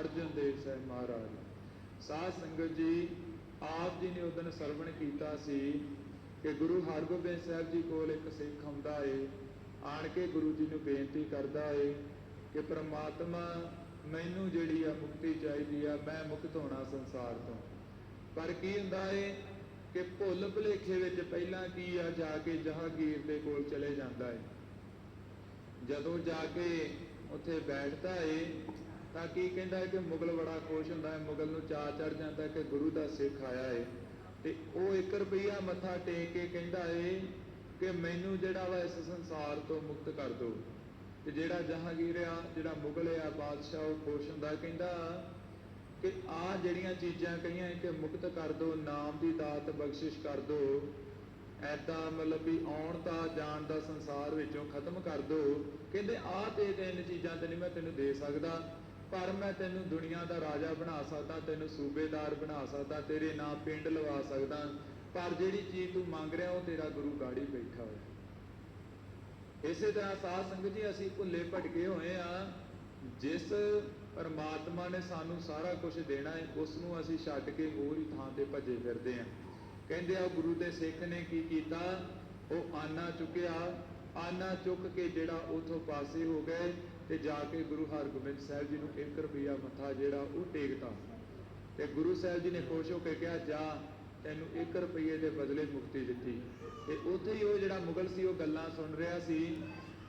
ਅਰਜਨ ਦੇਵ ਸਾਹਿਬ ਮਹਾਰਾਜ। ਸਾਧ ਸੰਗਤ ਜੀ, ਆਪ ਜੀ ਨੇ ਉਦੋਂ ਸਰਵਣ ਕੀਤਾ ਸੀ ਕਿ ਗੁਰੂ ਹਰਗੋਬਿੰਦ ਸਾਹਿਬ ਜੀ ਕੋਲ ਇੱਕ ਸਿੱਖ ਆਉਂਦਾ ਏ, ਆਣ ਕੇ ਗੁਰੂ ਜੀ ਨੂੰ ਬੇਨਤੀ ਕਰਦਾ ਏ ਕਿ ਪ੍ਰਮਾਤਮਾ ਮੈਨੂੰ ਜਿਹੜੀ ਆ ਮੁਕਤੀ ਚਾਹੀਦੀ ਆ, ਮੈਂ ਮੁਕਤ ਹੋਣਾ ਸੰਸਾਰ ਤੋਂ। ਪਰ ਕੀ ਹੁੰਦਾ ਏ ਕਿ ਭੁੱਲ ਭੁਲੇਖੇ ਵਿੱਚ ਪਹਿਲਾਂ ਕੀ ਆ, ਜਾ ਕੇ ਜਹਾਂਗੀਰ ਦੇ ਕੋਲ ਚਲੇ ਜਾਂਦਾ ਏ। ਜਦੋਂ ਜਾ ਕੇ ਉੱਥੇ ਬੈਠਦਾ ਏ ਤਾਂ ਕੀ ਕਹਿੰਦਾ ਹੈ ਕਿ ਮੁਗਲ ਬੜਾ ਖੁਸ਼ ਹੁੰਦਾ ਹੈ, ਮੁਗਲ ਨੂੰ ਚਾਅ ਚੜ ਜਾਂਦਾ ਹੈ ਕਿ ਗੁਰੂ ਦਾ ਸਿੱਖ ਆਇਆ ਹੈ ਤੇ ਉਹ 1 ਰੁਪਈਆ ਮੱਥਾ ਟੇਕ ਕੇ ਕਹਿੰਦਾ ਏ ਕਿ ਮੈਨੂੰ ਜਿਹੜਾ ਵਾ ਇਸ ਸੰਸਾਰ ਤੋਂ ਮੁਕਤ ਕਰ ਦਿਓ। ਤੇ ਜਿਹੜਾ ਜਹਾਂਗੀਰ ਆ, ਜਿਹੜਾ ਮੁਗਲ ਆ, ਬਾਦਸ਼ਾਹ, ਉਹ ਖੁਸ਼ ਹੁੰਦਾ, ਕਹਿੰਦਾ ਕਿ ਆ ਜਿਹੜੀਆਂ ਚੀਜ਼ਾਂ ਕਹੀਆਂ ਕਿ ਮੁਕਤ ਕਰ ਦਿਓ, ਨਾਮ ਦੀ ਦਾਤ ਬਖਸ਼ਿਸ਼ ਕਰ ਦਿਓ ਐਦਾਂ ਮਤਲਬ ਵੀ ਆਉਣ ਦਾ ਜਾਣ ਦਾ ਸੰਸਾਰ ਵਿੱਚੋਂ ਖਤਮ ਕਰ ਦਿਓ। ਕਹਿੰਦੇ ਆਹ ਤੇ ਤਿੰਨ ਚੀਜ਼ਾਂ ਤੇ ਨਹੀਂ ਮੈਂ ਤੈਨੂੰ ਦੇ ਸਕਦਾ। ਪਰ ਮੈਂ ਤੈਨੂੰ ਦੁਨੀਆ ਦਾ ਰਾਜਾ ਬਣਾ ਸਕਦਾ, ਤੈਨੂੰ ਸੂਬੇਦਾਰ ਬਣਾ ਸਕਦਾ, ਤੇਰੇ ਨਾਂ ਪਿੰਡ ਲਵਾ ਸਕਦਾ। ਪਰ ਜਿਹੜੀ ਚੀਜ਼ ਤੂੰ ਮੰਗ ਰਿਹਾ, ਉਹ ਤੇਰਾ ਗੁਰੂ ਗਾੜੀ ਬੈਠਾ ਹੋਇਆ। ਇਸੇ ਤਰ੍ਹਾਂ ਸਾਧ ਸੰਗਤ ਜੀ, ਅਸੀਂ ਭੁੱਲੇ ਭਟਕੇ ਹੋਏ ਆ। ਜਿਸ ਪਰਮਾਤਮਾ ਨੇ ਸਾਨੂੰ ਸਾਰਾ ਕੁਝ ਦੇਣਾ ਹੈ ਉਸ ਨੂੰ ਅਸੀਂ ਛੱਡ ਕੇ ਹੋਰ ਹੀ ਥਾਂ ਤੇ ਭੱਜੇ ਫਿਰਦੇ ਆ ਕਹਿੰਦੇ ਆ, ਗੁਰੂ ਦੇ ਸਿੱਖ ਨੇ ਕੀ ਕੀਤਾ? ਉਹ ਆਨਾ ਚੁੱਕਿਆ। ਆਨਾ ਚੁੱਕ ਕੇ ਜਿਹੜਾ ਉਥੋਂ ਪਾਸੇ ਹੋ ਗਏ ਤੇ ਜਾ ਕੇ ਗੁਰੂ ਹਰਗੋਬਿੰਦ ਸਾਹਿਬ ਜੀ ਨੂੰ 1 ਰੁਪਿਆ ਮੱਥਾ ਜਿਹੜਾ ਉਹ ਟੇਕਤਾ। ਤੇ ਗੁਰੂ ਸਾਹਿਬ ਜੀ ਨੇ ਖੁਸ਼ ਹੋ ਕੇ ਕਿਹਾ, ਜਾ, ਤੈਨੂੰ 1 ਰੁਪਏ ਦੇ ਬਦਲੇ ਮੁਕਤੀ ਦਿੱਤੀ। ਤੇ ਉੱਥੇ ਹੀ ਉਹ ਜਿਹੜਾ ਮੁਗਲ ਸੀ, ਉਹ ਗੱਲਾਂ ਸੁਣ ਰਿਹਾ ਸੀ।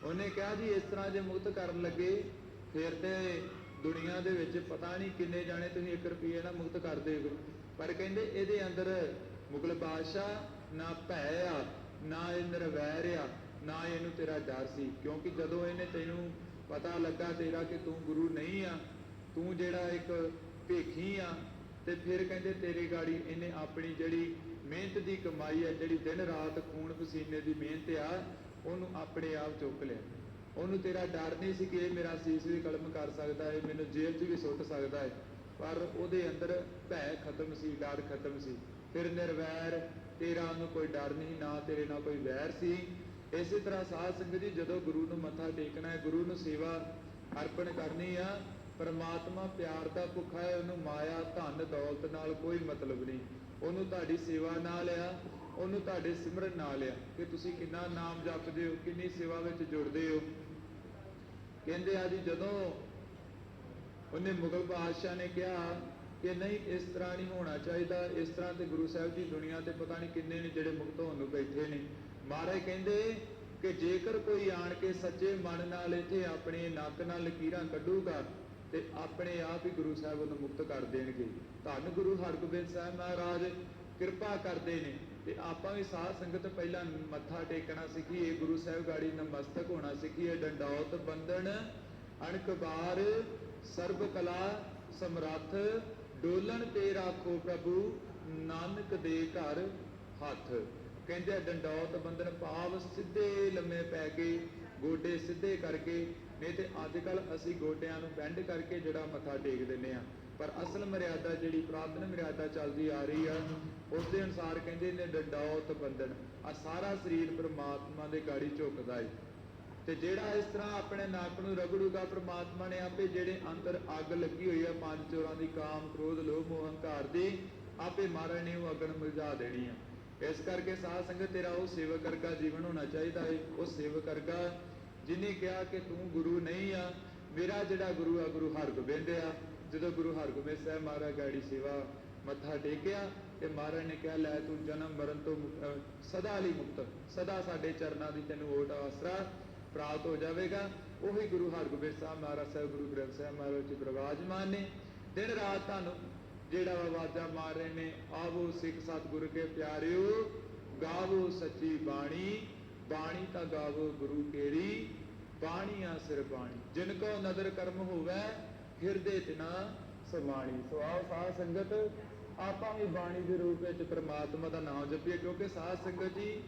ਉਹਨੇ ਕਿਹਾ, ਜੀ, ਇਸ ਤਰ੍ਹਾਂ ਜੇ ਮੁਕਤ ਕਰਨ ਲੱਗੇ, ਫਿਰ ਤੇ ਦੁਨੀਆ ਦੇ ਵਿੱਚ ਪਤਾ ਨਹੀਂ ਕਿੰਨੇ ਜਾਣੇ ਤੁਸੀਂ 1 ਰੁਪਏ ਨਾਲ ਮੁਕਤ ਕਰ ਦੇਗੇ ਪਰ ਕਹਿੰਦੇ, ਇਹਦੇ ਅੰਦਰ ਮੁਗਲ ਬਾਦਸ਼ਾਹ ਨਾ ਭੈ ਆ, ਨਾ ਇਹ ਨਿਰਵੈਰ ਆ, ਨਾ ਇਹਨੂੰ ਤੇਰਾ ਡਰ ਸੀ। ਕਿਉਂਕਿ ਜਦੋਂ ਇਹਨੇ ਤੈਨੂੰ ਪਤਾ ਲੱਗਾ ਤੇਰਾ ਕਿ ਤੂੰ ਗੁਰੂ ਨਹੀਂ ਆ, ਤੂੰ ਜਿਹੜਾ ਇੱਕ ਭੇਖੀ ਆ, ਤੇ ਫਿਰ ਕਹਿੰਦੇ ਤੇਰੇ ਗਾੜੀ ਇਹਨੇ ਆਪਣੀ ਜਿਹੜੀ ਮਿਹਨਤ ਦੀ ਕਮਾਈ ਹੈ ਜਿਹੜੀ ਦਿਨ ਰਾਤ ਖੂਨ ਪਸੀਨੇ ਦੀ ਮਿਹਨਤ ਆ, ਉਹਨੂੰ ਆਪਣੇ ਆਪ ਚੁੱਕ ਲਿਆ। ਉਹਨੂੰ ਤੇਰਾ ਡਰ ਨਹੀਂ ਸੀ ਕਿ ਇਹ ਮੇਰਾ ਸੀਸ ਵੀ ਕਲਮ ਕਰ ਸਕਦਾ ਹੈ, ਮੈਨੂੰ ਜੇਲ੍ਹ 'ਚ ਵੀ ਸੁੱਟ ਸਕਦਾ ਹੈ, ਪਰ ਉਹਦੇ ਅੰਦਰ ਭੈ ਖਤਮ ਸੀ, ਡਰ ਖਤਮ ਸੀ। ਫਿਰ ਨਿਰਵੈਰ, ਤੇਰਾ ਨੂੰ ਕੋਈ ਡਰ ਨਹੀਂ, ਨਾ ਤੇਰੇ ਨਾਲ ਕੋਈ ਵੈਰ ਸੀ ਇਸੇ ਤਰ੍ਹਾਂ ਸਾਧ ਸੰਗਤ ਜੀ, ਜਦੋਂ ਗੁਰੂ ਨੂੰ ਮੱਥਾ ਟੇਕਣਾ ਹੈ, ਗੁਰੂ ਨੂੰ ਸੇਵਾ ਅਰਪਣ ਕਰਨੀ ਆ, ਪਰਮਾਤਮਾ ਪਿਆਰ ਦਾ ਭੁੱਖਾ ਹੈ, ਉਹਨੂੰ ਮਾਇਆ, ਧਨ, ਦੌਲਤ ਨਾਲ ਕੋਈ ਮਤਲਬ ਨਹੀਂ। ਉਹਨੂੰ ਤੁਹਾਡੀ ਸੇਵਾ ਨਾਲ ਆ, ਉਹਨੂੰ ਤੁਹਾਡੇ ਸਿਮਰਨ ਨਾਲ ਆ। ਕਿ ਤੁਸੀਂ ਕਿੰਨਾ ਨਾਮ ਜਪਦੇ ਹੋ, ਕਿੰਨੀ ਸੇਵਾ ਵਿੱਚ ਜੁੜਦੇ ਹੋ। ਕਹਿੰਦੇ ਆ ਜੀ, ਜਦੋਂ ਉਹਨੇ ਮੁਗਲ ਬਾਦਸ਼ਾਹ ਨੇ ਕਿਹਾ ਕਿ ਨਹੀਂ, ਇਸ ਤਰ੍ਹਾਂ ਨਹੀਂ ਹੋਣਾ ਚਾਹੀਦਾ। ਇਸ ਤਰ੍ਹਾਂ ਤੇ ਗੁਰੂ ਸਾਹਿਬ ਜੀ ਦੁਨੀਆ ਤੇ ਪਤਾ ਨਹੀਂ ਕਿੰਨੇ ਨੇ ਜਿਹੜੇ ਮੁਕਤ ਹੋਣ ਨੂੰ ਬੈਠੇ ਨੇ। ਮਹਾਰਾਜ ਕਹਿੰਦੇ ਕਿ ਜੇਕਰ ਕੋਈ ਆਣ ਕੇ ਸੱਚੇ ਮਨ ਨਾਲ ਇੱਥੇ ਆਪਣੇ ਨੱਕ ਨਾਲ ਲਕੀਰਾਂ ਕੱਢੂਗਾ, ਤੇ ਆਪਣੇ ਆਪ ਹੀ ਗੁਰੂ ਸਾਹਿਬ ਉਹਨੂੰ ਮੁਕਤ ਕਰ ਦੇਣਗੇ। ਧੰਨ ਗੁਰੂ ਹਰਗੋਬਿੰਦ ਸਾਹਿਬ ਮਹਾਰਾਜ, ਕਿਰਪਾ ਕਰਦੇ ਨੇ। ਤੇ ਆਪਾਂ ਵੀ ਸਾਧ ਸੰਗਤ ਪਹਿਲਾਂ ਮੱਥਾ ਟੇਕਣਾ ਸਿੱਖੀਏ, ਗੁਰੂ ਸਾਹਿਬ ਗਾੜੀ ਨਮਸਤਕ ਹੋਣਾ ਸਿੱਖੀਏ। ਡੰਡੌਤ ਬੰਦਨ ਅਣਕ ਸਰਬ ਕਲਾ, ਸਮਰੱਥ ਡੋਲਣ ਤੇ ਰਾਖੋ ਪ੍ਰਭੂ, ਨਾਨਕ ਦੇ ਘਰ ਹੱਥ। ਕਹਿੰਦੇ ਡੰਡੌਤ ਬੰਦਨ ਭਾਵ ਸਿੱਧੇ ਲੰਮੇ ਪੈ ਕੇ, ਗੋਡੇ ਸਿੱਧੇ ਕਰਕੇ, ਨਹੀਂ ਤੇ ਅੱਜ ਕੱਲ ਅਸੀਂ ਗੋਡਿਆਂ ਨੂੰ ਬੈਂਡ ਕਰਕੇ ਜਿਹੜਾ ਮੱਥਾ ਟੇਕ ਦਿੰਨੇ ਆ ਪਰ ਅਸਲ ਮਰਿਆਦਾ ਜਿਹੜੀ ਪ੍ਰਾਰਥਨਾ ਮਰਿਆਦਾ ਚੱਲਦੀ ਆ ਰਹੀ ਆ ਉਸ ਦੇ ਅਨੁਸਾਰ ਕਹਿੰਦੇ ਨੇ ਡੰਡੌਤ ਬੰਧਨ। ਆ ਸਾਰਾ ਸਰੀਰ ਪਰਮਾਤਮਾ ਦੇ ਗਾੜੀ ਝੁਕਦਾ ਏ। ਤੇ ਜਿਹੜਾ ਇਸ ਤਰ੍ਹਾਂ ਆਪਣੇ ਨੱਕ ਨੂੰ ਰਗੜੂਗਾ, ਪ੍ਰਮਾਤਮਾ ਨੇ ਆਪੇ ਜਿਹੜੇ ਅੰਦਰ ਅੱਗ ਲੱਗੀ ਹੋਈ ਆ, ਪੰਜ ਚੋਰਾਂ ਦੀ ਕਾਮ, ਕ੍ਰੋਧ, ਲੋਭ, ਮੋਹ, ਹੰਕਾਰ ਦੀ, ਆਪੇ ਮਾਰਨ ਨੇ ਉਹ ਅਗਨ ਮਿਲਜਾ ਦੇਣੀ ਆ। ਇਸ ਕਰਕੇ ਸਾਧ ਸੰਗਤ, ਤੇਰਾ ਉਹ ਸੇਵਕ ਵਰਗਾ ਜੀਵਨ ਹੋਣਾ ਚਾਹੀਦਾ ਹੈ ਉਹ ਸੇਵਕ ਵਰਗਾ, ਜਿਨੇ ਕਿਹਾ ਕਿ ਤੂੰ ਗੁਰੂ ਨਹੀਂ ਆ, ਮੇਰਾ ਜਿਹੜਾ ਗੁਰੂ ਆ, ਗੁਰੂ ਹਰਗੋਬਿੰਦ ਆ। ਜਦੋਂ ਗੁਰੂ ਹਰਗੋਬਿੰਦ ਸਾਹਿਬ ਮਹਾਰਾਜ ਗਾੜੀ ਸੇਵਾ ਮੱਥਾ ਟੇਕਿਆ, ਤੇ ਮਹਾਰਾਜ ਨੇ ਕਿਹਾ, ਲੈ ਤੂੰ ਜਨਮ ਮਰਨ ਤੋਂ ਸਦਾ ਲਈ ਮੁਕਤ, ਸਦਾ ਸਾਡੇ ਚਰਨਾਂ ਦੀ ਤੈਨੂੰ ਓਟ ਆਸਰਾ। ਪ੍ਰਾਪਤ ਹੋ ਜਾਵੇਗਾ। ਉਹੀ ਗੁਰੂ ਹਰਗੋਬਿੰਦ ਸਾਹਿਬ ਮਹਾਰਾਜ ਸਾਹਿਬ, ਗੁਰੂ ਗ੍ਰੰਥ ਸਾਹਿਬ ਮਹਾਰਾਜ ਜੀ ਪ੍ਰਵਾਜਮਾਨ ਨੇ। ਦਿਨ ਰਾਤ ਤੁਹਾਨੂੰ ਜਿਹੜਾ ਆਵਾਜ਼ਾਂ ਮਾਰ ਰਹੇ ਨੇ, ਆਵੋ ਸਿੱਖ ਸਤਿਗੁਰ ਕੇ ਪਿਆਰਿਓ, ਗਾਵੋ ਸੱਚੀ ਬਾਣੀ ਬਾਣੀ ਤਾਂ ਗਾਵੋ ਗੁਰੂ ਕੇਰੀ, ਬਾਣੀਆਂ ਸਿਰ ਬਾਣੀ। ਜਿਨ ਕੋ ਨਦਰ ਕਰਮ ਹੋਵੇ, ਹਿਰਦੇ ਤਿਨਾ ਸਮਾਣੀ ਸੋ ਆਓ ਸਾਧ ਸੰਗਤ, ਆਪਾਂ ਵੀ ਬਾਣੀ ਦੇ ਰੂਪ ਵਿੱਚ ਪ੍ਰਮਾਤਮਾ ਦਾ ਨਾਮ ਜਪੀਏ, ਕਿਉਂਕਿ ਸਾਧ ਸੰਗਤ ਜੀ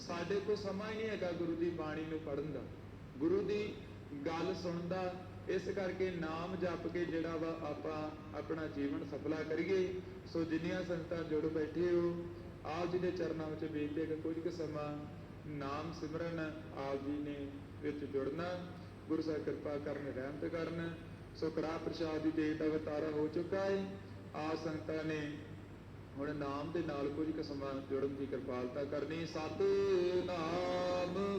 ਸਾਡੇ ਕੋਲ ਸਮਾਂ ਹੀ ਨਹੀਂ ਹੈਗਾ ਗੁਰੂ ਦੀ ਬਾਣੀ ਨੂੰ ਪੜ੍ਹਨ ਦਾ। ਗੁਰੂ ਦੀ ਗੱਲ ਸੁਣਨ ਦਾ ਇਸ ਕਰਕੇ ਨਾਮ ਜਪ ਕੇ ਜਿਹੜਾ ਵਾ ਆਪਾਂ ਆਪਣਾ ਜੀਵਨ ਸਫਲਾ ਕਰੀਏ। ਸੋ ਜਿੰਨੀਆਂ ਸੰਗਤਾਂ ਜੁੜ ਬੈਠੇ ਹੋ, ਆਪ ਜੀ ਦੇ ਚਰਨਾਂ ਵਿੱਚ ਬੇਨਤੀ ਹੈ ਕਿ ਕੁਝ ਕੁ ਸਮਾਂ ਨਾਮ ਸਿਮਰਨ ਆਪ ਜੀ ਨੇ ਵਿੱਚ ਜੁੜਨਾ। ਗੁਰੂ ਸਾਹਿਬ ਕਿਰਪਾ ਕਰਨ, ਰਹਿਮਤ ਕਰਨ। ਸੋ ਕੜਾ ਪ੍ਰਸ਼ਾਦ ਦੀ ਦੇਗ ਦਾ ਵਰਤਾਰਾ ਹੋ ਚੁੱਕਾ ਹੈ। ਆ ਸੰਗਤਾਂ ਨੇ ਹੁਣ ਨਾਮ ਦੇ ਨਾਲ ਕੁਝ ਕੁ ਜੁੜਨ ਦੀ ਕਿਰਪਾਲਤਾ ਕਰਨੀ। ਸਤਿ ਨਾਮ